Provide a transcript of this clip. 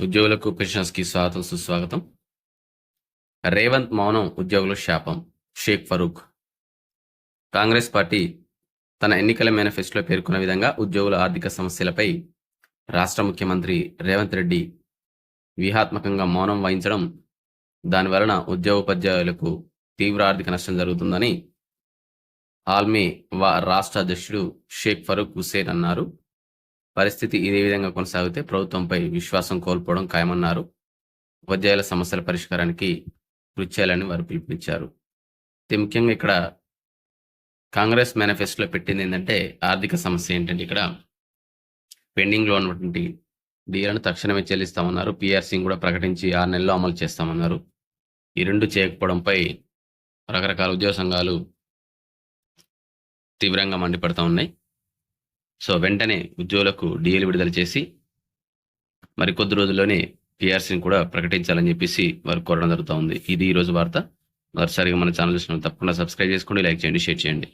ఉద్యోగులకు పెన్షన్స్కి స్వాగతం సుస్వాగతం. రేవంత్ మౌనం ఉద్యోగుల శాపం. షేక్ ఫరూక్. కాంగ్రెస్ పార్టీ తన ఎన్నికల మేనిఫెస్టోలో పేర్కొన్న విధంగా ఉద్యోగుల ఆర్థిక సమస్యలపై రాష్ట్ర ముఖ్యమంత్రి రేవంత్ రెడ్డి వ్యూహాత్మకంగా మౌనం వహించడం దాని వలన ఉద్యోగోపాధ్యాయులకు తీవ్ర ఆర్థిక నష్టం జరుగుతుందని ఆల్మీ వా రాష్ట్ర అధ్యక్షుడు షేక్ ఫరూక్ హుస్సేన్ అన్నారు. పరిస్థితి ఇదే విధంగా కొనసాగితే ప్రభుత్వంపై విశ్వాసం కోల్పోవడం ఖాయమన్నారు. ఉపాధ్యాయుల సమస్యల పరిష్కారానికి కృషి చేయాలని వారు పిలుపునిచ్చారు. అయితే ముఖ్యంగా ఇక్కడ కాంగ్రెస్ మేనిఫెస్టోలో పెట్టింది ఏంటంటే ఆర్థిక సమస్య ఏంటంటే ఇక్కడ పెండింగ్లో ఉన్నటువంటి డీలను తక్షణమే చెల్లిస్తామన్నారు. పిఆర్సీని కూడా ప్రకటించి ఆరు నెలల్లో అమలు చేస్తామన్నారు. ఈ రెండు చేయకపోవడంపై రకరకాల ఉద్యోగ సంఘాలు తీవ్రంగా మండిపడతా ఉన్నాయి. సో వెంటనే ఉద్యోగులకు డిఏలు విడుదల చేసి మరికొద్ది రోజుల్లోనే పిఆర్సీని కూడా ప్రకటించాలని చెప్పేసి వారు కోరడం జరుగుతూ ఉంది. ఇది ఈరోజు వార్త. మరోసారిగా మన ఛానల్ చూసిన తప్పకుండా సబ్స్క్రైబ్ చేసుకోండి లైక్ చేయండి షేర్ చేయండి.